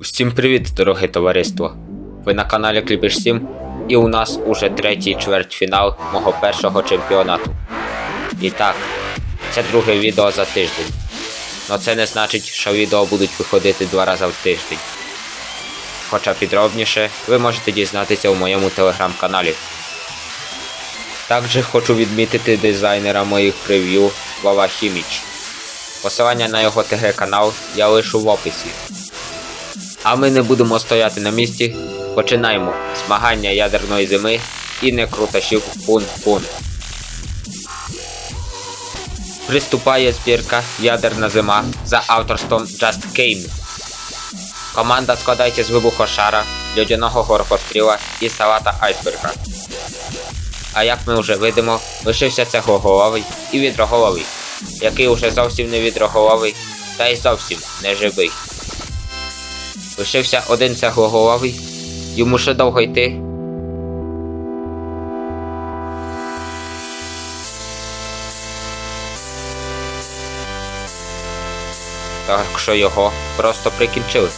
Всім привіт, дороге товариство! Ви на каналі Кліпіш 7 і у нас уже третій чвертьфінал мого першого чемпіонату. І так, це друге відео за тиждень. Но це не значить, що відео будуть виходити два рази в тиждень. Хоча підробніше ви можете дізнатися у моєму телеграм-каналі. Також хочу відмітити дизайнера моїх прев'ю Вова Хіміч. Посилання на його ТГ канал я лишу в описі. А ми не будемо стояти на місці. Починаємо змагання ядерної зими і некруташів пун-пун. Приступає збірка Ядерна зима за авторством Just Game. Команда складається з вибухошара, льодяного горохостріла і салата айсберга. А як ми вже видимо, лишився цеглоголовий і відроголовий, який уже зовсім не відроголовий, та й зовсім не живий. Лишився один цеглоголовий, йому ще довго йти. Так що його просто прикінчили.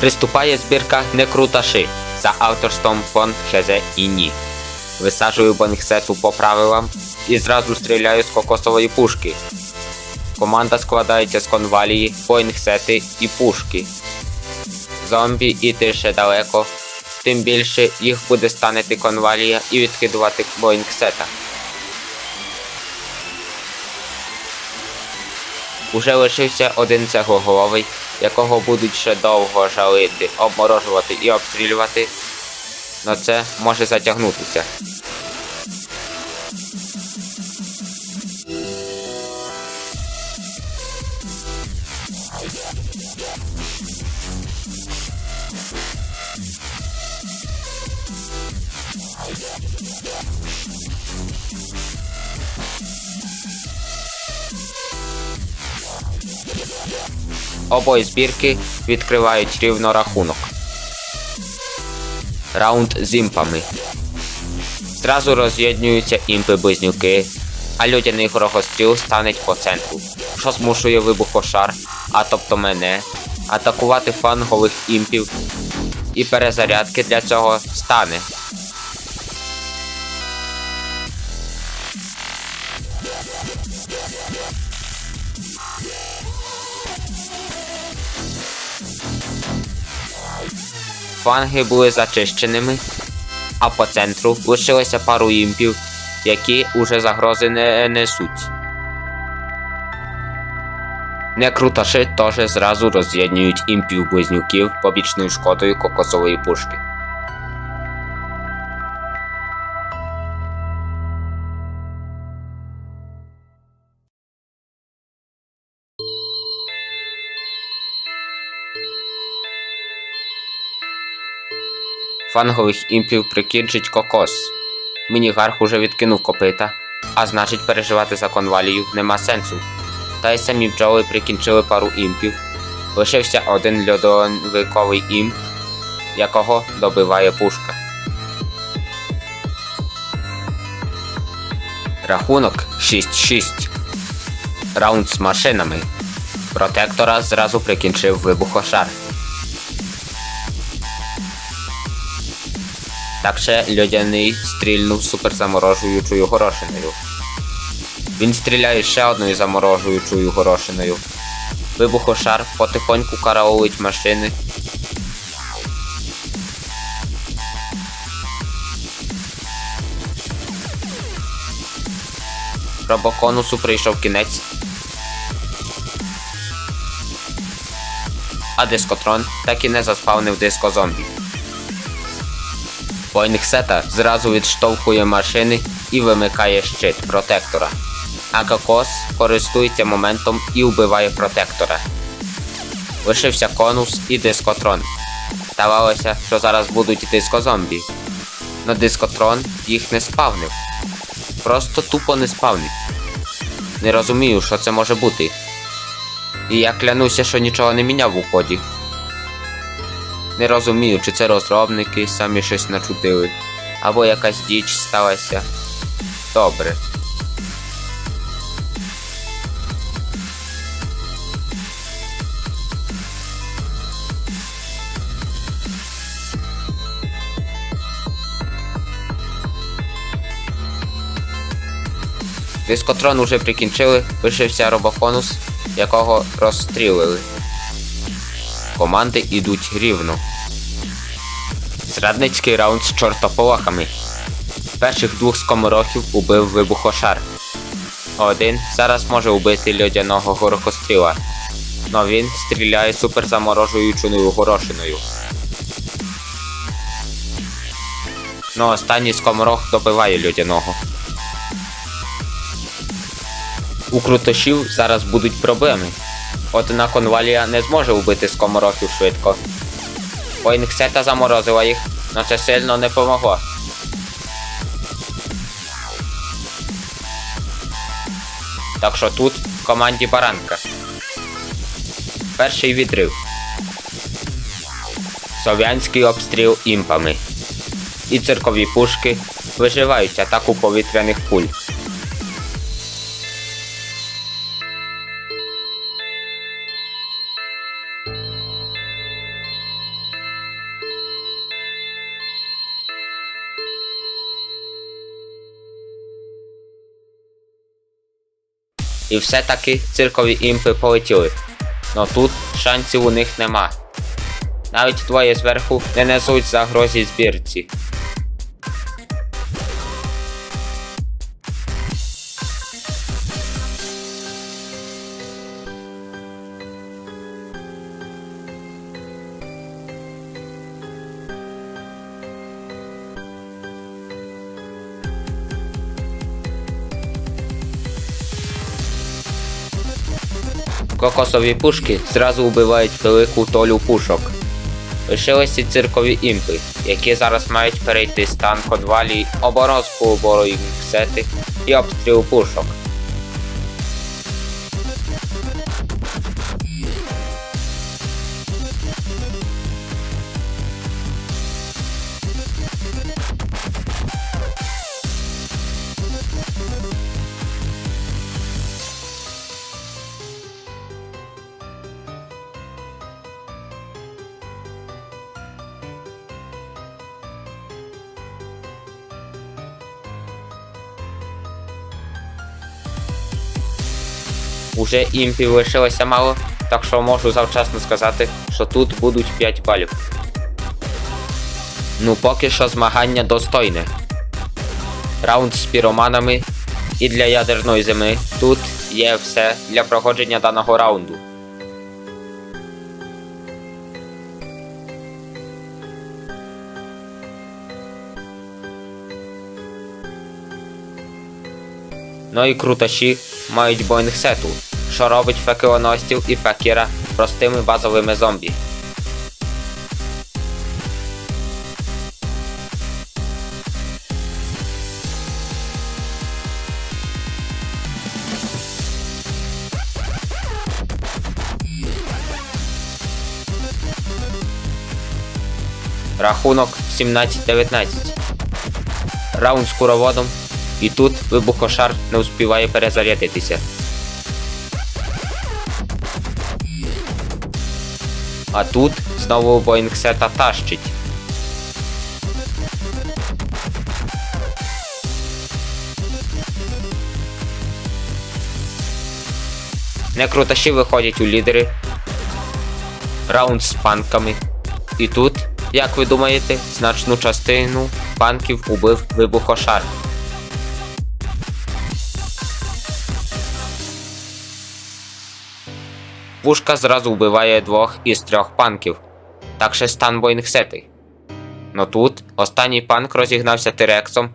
Приступає збірка Некруташи за авторством Фон Хезе Іні. Висаджую бонгсету по правилам і зразу стріляю з кокосової пушки. Команда складається з конвалії, боїнгсети і пушки. Зомбі іти ще далеко, тим більше їх буде станити конвалія і відкидувати боїнгсета. Уже лишився один цеглоголовий, якого будуть ще довго жалити, обморожувати і обстрілювати. Но це може затягнутися. Обоє збірки відкривають рівно рахунок. Раунд з імпами. Зразу роз'єднюються імпи-близнюки, а людяний горохостріл станеть по центру, що змушує вибухошар, а тобто мене, атакувати фангових імпів. І перезарядки для цього стане. Фанги були зачищеними, а по центру лишилося пару імпів, які уже загрози не несуть. Некруташи теж зразу роз'єднують імпів близнюків побічною шкодою кокосової пушки. Фангових імпів прикінчить кокос. Мінігарх уже відкинув копита, а значить переживати за конвалію нема сенсу. Та й самі бджоли прикінчили пару імпів. Лишився один льодовиковий імп, якого добиває пушка. Рахунок 6-6. Раунд з машинами. Протектора зразу прикінчив вибухошар. Так ще льодяний стрільнув суперзаморожуючою горошиною. Він стріляє ще одною заморожуючою горошиною. Вибухошар потихоньку караулить машини. Робоконусу прийшов кінець. А дискотрон так і не заспавнив диско зомбі. Поінгсета зразу відштовхує машини і вимикає щит протектора. А Кокос користується моментом і вбиває протектора. Лишився конус і дискотрон. Здавалося, що зараз будуть дискозомбі. Но дискотрон їх не спавнив. Просто тупо не спавнив. Не розумію, що це може бути. І я клянуся, що нічого не міняв у ході. Не розумію, чи це розробники самі щось начутили, або якась діч сталася. Добре. Дискотрон уже прикінчили, лишився робоконус, якого розстрілили. Команди ідуть рівно. Зрадницький раунд з чортополохами. Перших двох скоморохів убив вибухошар. Один зараз може убити льодяного горохостріла. Но він стріляє суперзаморожуючою горошиною. Ну останній скоморох добиває льодяного. У крутошів зараз будуть проблеми. Одна конвалія не зможе вбити скоморохів швидко. Поінксета заморозила їх, але це сильно не помогло. Так що тут команді баранка. Перший відрив. Сов'янський обстріл імпами. І циркові пушки виживають атаку повітряних куль. І все-таки циркові імпи полетіли. Но тут шансів у них нема. Навіть двоє зверху не несуть загрозі збірці. Кокосові пушки зразу вбивають велику толю пушок. Лишилися циркові імпи, які зараз мають перейти стан конвалії, оборозку обору ксети і обстріл пушок. Уже імпів лишилося мало, так що можу завчасно сказати, що тут будуть 5 балів. Ну поки що змагання достойне. Раунд з піроманами і для ядерної зими тут є все для проходження даного раунду. Ну і круташі мають боїнгсету, що робить фекелоносців і фекіра простими базовими зомбі. Рахунок 17-19. Раунд з куроводом і тут вибухошар не успіває перезарядитися. А тут знову Боїнгсета тащить. Некруташі виходять у лідери. Раунд з панками. І тут, як ви думаєте, значну частину панків убив вибухошар. Пушка зразу вбиває двох із трьох панків. Так ще стан Боїнгсети. Но тут останній панк розігнався тирексом.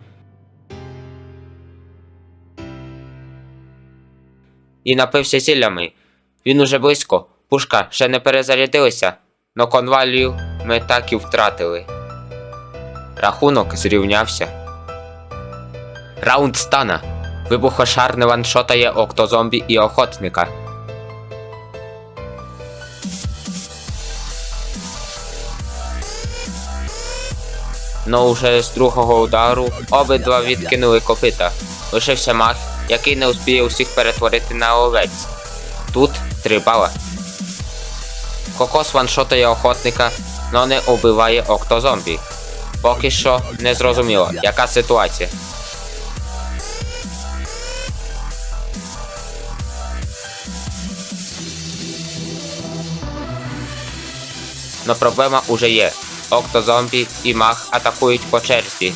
І напився зіллями. Він уже близько. Пушка ще не перезарядилася, но конвалію ми так і втратили. Рахунок зрівнявся. Раунд стана. Вибухошар не ваншотає октозомбі і охотника. но уже з другого удару обидва відкинули копита. Лишився мах, який не успіє усіх перетворити на овець. Тут три бала. Кокос ваншотає охотника, но не убиває октозомбі. Поки що не зрозуміло, яка ситуація. Но проблема уже є. Октозомбі і маг атакують по черзі.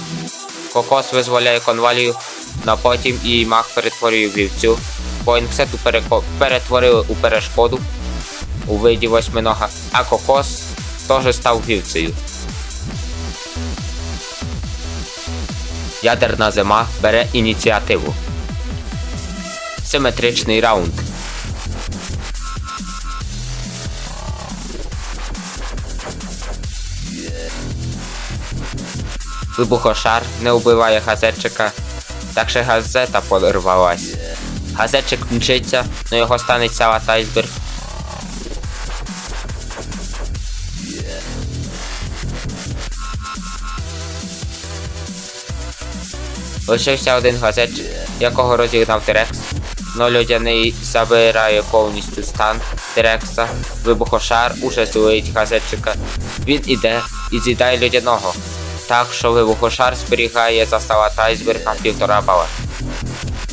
Кокос визволяє конвалію, но потім і маг перетворює вівцю. Поінксету перетворили у перешкоду у виді восьминога, а кокос теж став вівцею. Ядерна зима бере ініціативу. Симетричний раунд. Вибухошар не вбиває газетчика, так ще газета порвалась. Газетчик мчиться, но його станеться салат айсберг. Лишився один газетчик, якого розігнав Терекс. Но людяний забирає повністю стан Терекса. Вибухошар уже злить газетчика. Він іде і з'їдає людяного. Так що вибухошар зберігає за салат айсберга півтора бала.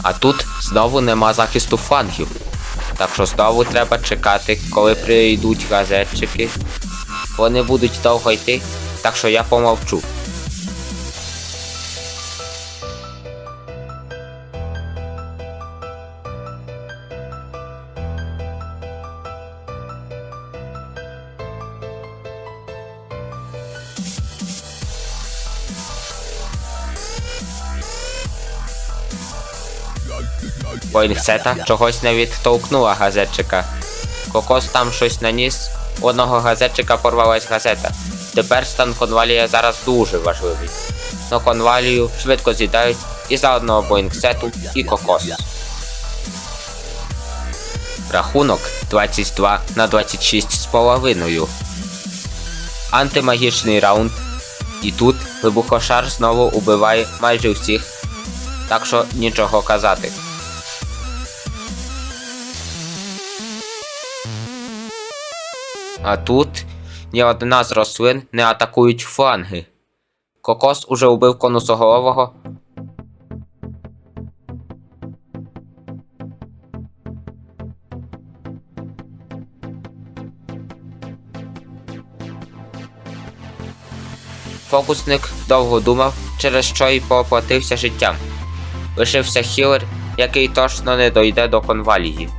А тут знову нема захисту флангів. Так що знову треба чекати, коли прийдуть газетчики. Вони будуть довго йти, так що я помовчу. Поінсета чогось не відтовкнула газетчика. Кокос там щось наніс, у одного газетчика порвалась газета. Тепер стан конвалія зараз дуже важливий. Но конвалію швидко з'їдають і заодно Боїнгсету, і кокос. Рахунок 22 на 26 з половиною. Антимагічний раунд. І тут вибухошар знову убиває майже всіх. Так що нічого казати. А тут ні одна з рослин не атакують фланги. Кокос уже убив конусоголового. Фокусник довго думав, через що й поплатився життям. Лишився хілер, який точно не дойде до конвалії.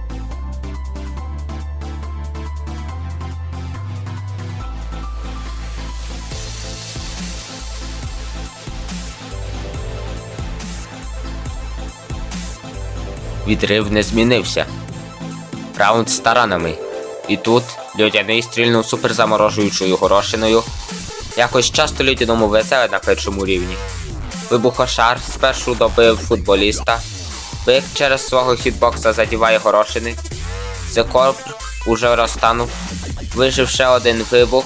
Відрив не змінився. Раунд з таранами. І тут людяний стрільнув суперзаморожуючою горошиною. Якось часто людяному веселе на першому рівні. Вибухошар спершу добив футболіста. Бик через свого хітбокса задіває горошини. Зекорп уже розтанув. Вижив ще один вибух.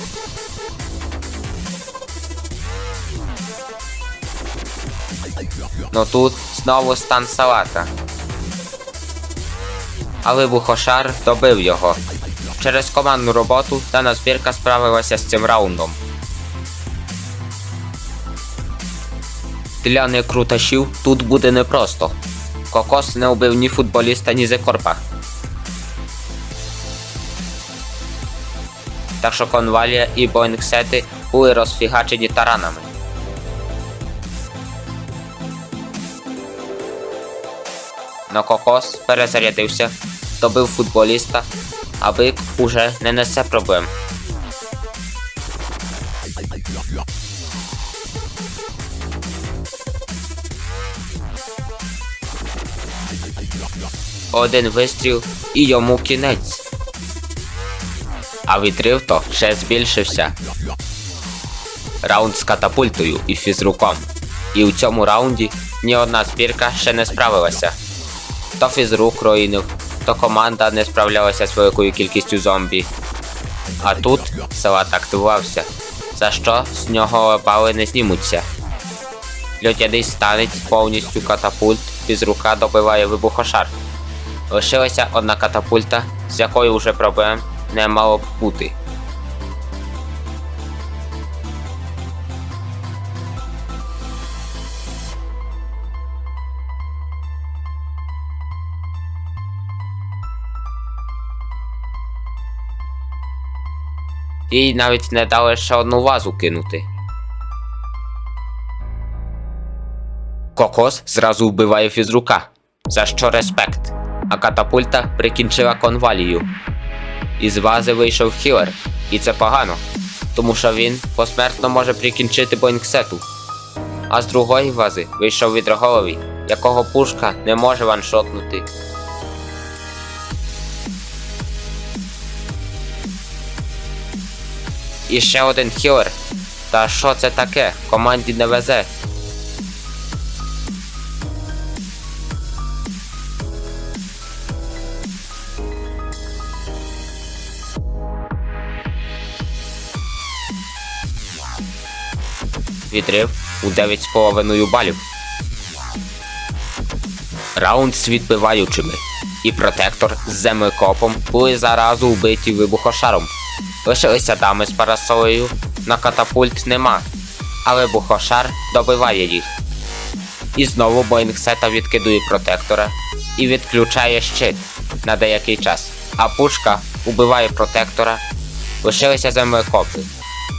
Но тут знову стан салата. А вибухошар добив його. Через командну роботу дана збірка справилася з цим раундом. Для некруташів тут буде непросто. Кокос не убив ні футболіста, ні зекорпа. Так що конвалія і боїнгсети були розфігачені таранами. Но кокос перезарядився, добив футболіста, а бик уже не несе проблем. Один вистріл і йому кінець. А відрив то ще збільшився. Раунд з катапультою і фізруком. І у цьому раунді ні одна збірка ще не справилася. То фізрук руїнив, то команда не справлялася з великою кількістю зомбі. А тут салат активувався, за що з нього бали не знімуться. Людяний станеть повністю катапульт, фізрука добиває вибухошар. Лишилася одна катапульта, з якою вже проблем не мало б бути. Їй навіть не дали ще одну вазу кинути. Кокос зразу вбиває фізрука, за що респект. А катапульта прикінчила конвалію. Із вази вийшов хілер, і це погано, тому що він посмертно може прикінчити Боїнгсету. А з другої вази вийшов відроголовий, якого пушка не може ваншотнути. І ще один хілер. Та що це таке? Команді не везе. Відрив у 9,5 балів. Раунд з відбиваючими. І протектор з землекопом були заразу вбиті вибухошаром. Лишилися дами з парасолею, на катапульт нема, але бухошар добиває їх. І знову Боїнгсета відкидує протектора і відключає щит на деякий час. А пушка убиває протектора. Лишилися землекопи,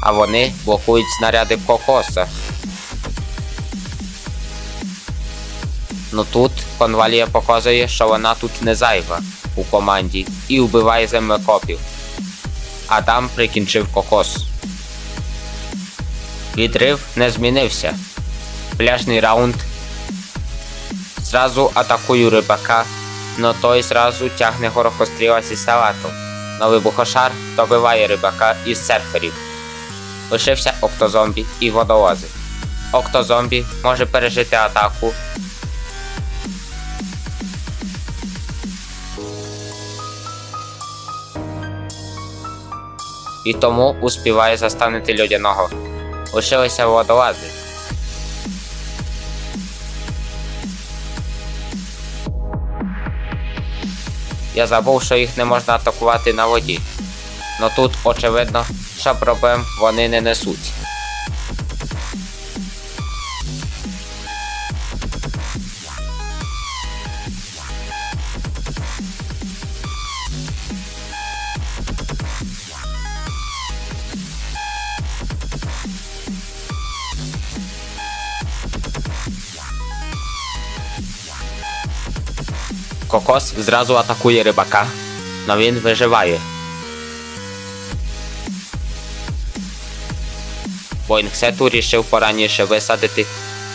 а вони блокують снаряди кокоса. Ну тут конвалія показує, що вона тут не зайва у команді і вбиває землекопів. Адам прикінчив кокос. Відрив не змінився. Пляжний раунд. Зразу атакую рибака, но той зразу тягне горохостріла зі салатом. Но вибухошар добиває рибака із серферів. Лишився октозомбі і водолази. Октозомбі може пережити атаку. І тому успіває застанити людяного. Лишилися водолази. Я забув, що їх не можна атакувати на воді. Но тут очевидно, що проблем вони не несуть. Кокос зразу атакує рибака, но він виживає. Боїнгсету рішив пораніше висадити,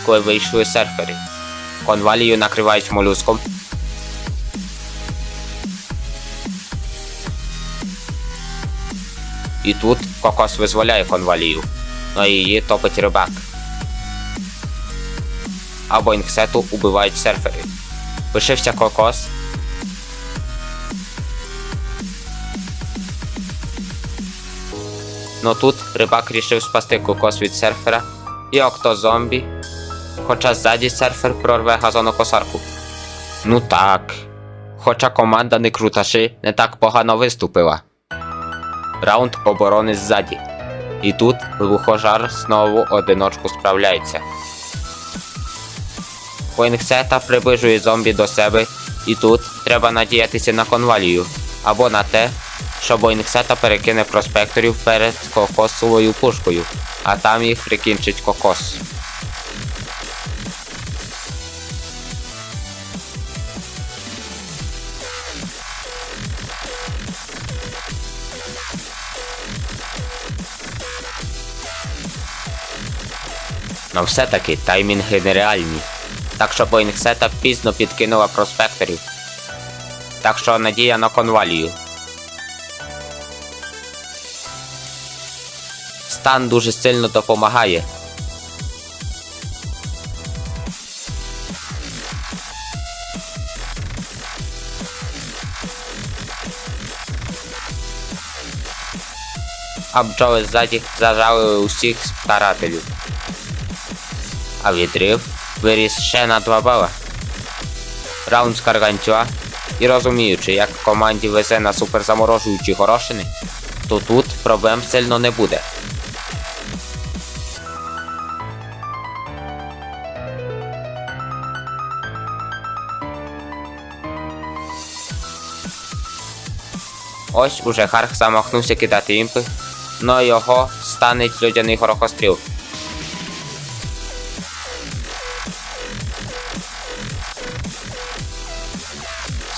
коли вийшли серфери. Конвалію накривають молюском. І тут кокос визволяє конвалію, но її топить рибак. А Боїнгсету убивають серфери. Лишився кокос. Ну тут рибак рішив спасти кокос від серфера і октозомбі, хоча ззаді серфер прорве газонокосарку. Ну так. Хоча команда не круташи не так погано виступила. Раунд оборони ззаді. І тут вибухожар знову одиночку справляється. Поінксета приближує зомбі до себе, і тут треба надіятися на конвалію або на те, що Боїнгсета перекине проспекторів перед кокосовою пушкою, а там їх прикінчить кокос. Но все-таки таймінги нереальні. Так що Боїнгсета пізно підкинула проспекторів. Так що надія на конвалію. Стан дуже сильно допомагає. А бджоли ззаді зажали усіх старателів. А відрив виріс ще на 2 бала. Раунд з Каргантюа. І розуміючи, як команді везе на суперзаморожуючі горошини, то тут проблем сильно не буде. Ось уже Харк замахнувся кидати імпи, но його станеть людяний горохостріл.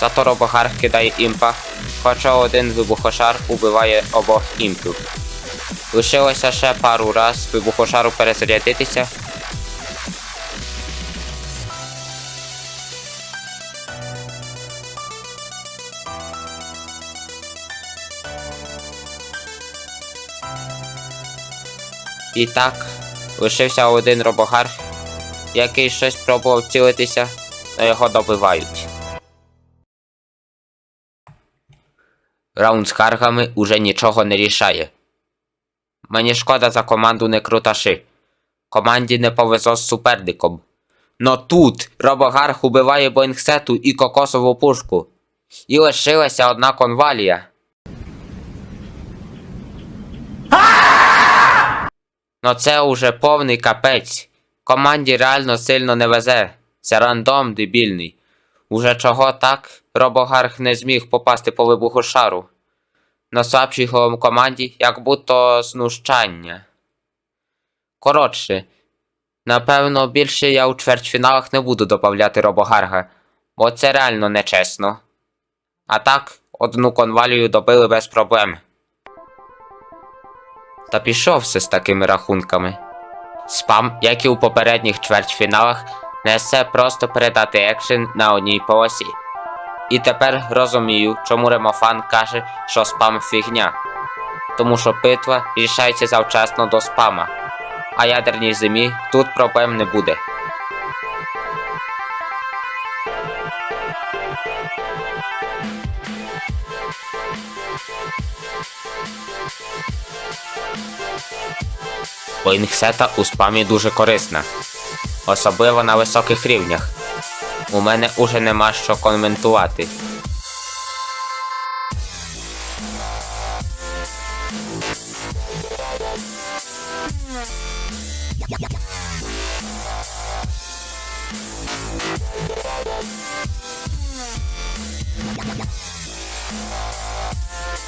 Зато робогар кидає імпа, хоча один вибухошар убиває обох імпів. Лишилося ще пару раз вибухошару перезарядитися. І так, лишився один робогар, який щось пробував цілитися, но його добивають. Раунд з каргами уже нічого не рішає. Мені шкода за команду не круташи. Команді не повезло з суперником. Но тут Робогарх убиває Боїнгсету і кокосову пушку. І лишилася одна конвалія. Но це уже повний капець. Команді реально сильно не везе. Це рандом дебільний. Уже чого так, Робогарх не зміг попасти по вибуху шару. На слабшій команді як будто знущання. Коротше, напевно, більше я у чвертьфіналах не буду добавляти Робогарга, бо це реально нечесно. А так, одну конвалію добили без проблем. Та пішов все з такими рахунками. Спам, як і у попередніх чвертьфіналах, несе просто передати екшен на одній полосі. І тепер розумію, чому Ремофан каже, що спам фігня. Тому що битва рішається завчасно до спама, а ядерній зимі тут проблем не буде. Боїнгсета у спамі дуже корисна, особливо на високих рівнях. У мене уже нема що коментувати.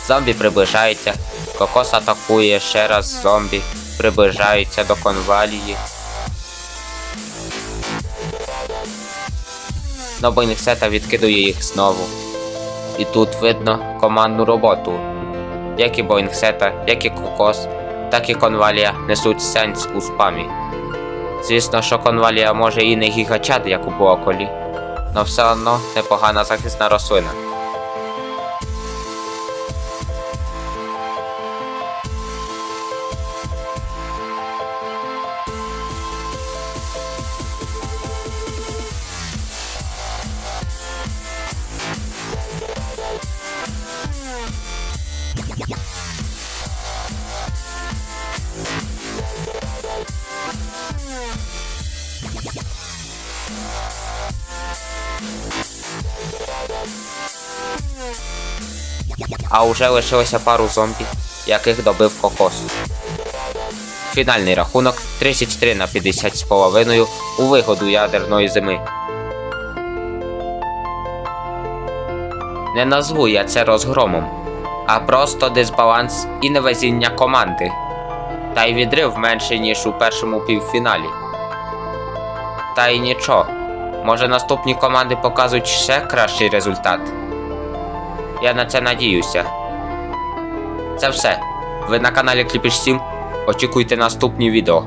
Зомбі приближаються. Кокос атакує ще раз зомбі. Приближаються до конвалії. Но Бойнексета відкидує їх знову. І тут видно командну роботу. Як і Бойнгсета, як і Кокос, так і конвалія несуть сенс у спамі. Звісно, що конвалія може і не гігачати, як у Блоколі, але все одно непогана захисна рослина. А уже лишилося пару зомбі, яких добив кокос. Фінальний рахунок 33 на 50 з половиною у вигоду ядерної зими. Не назву я це розгромом, а просто дисбаланс і невезіння команди. Та й відрив менший, ніж у першому півфіналі. Та й нічого. Може наступні команди показують ще кращий результат. Я на це надіюся. Це все. Ви на каналі Кліпіш 7. Очікуйте наступні відео.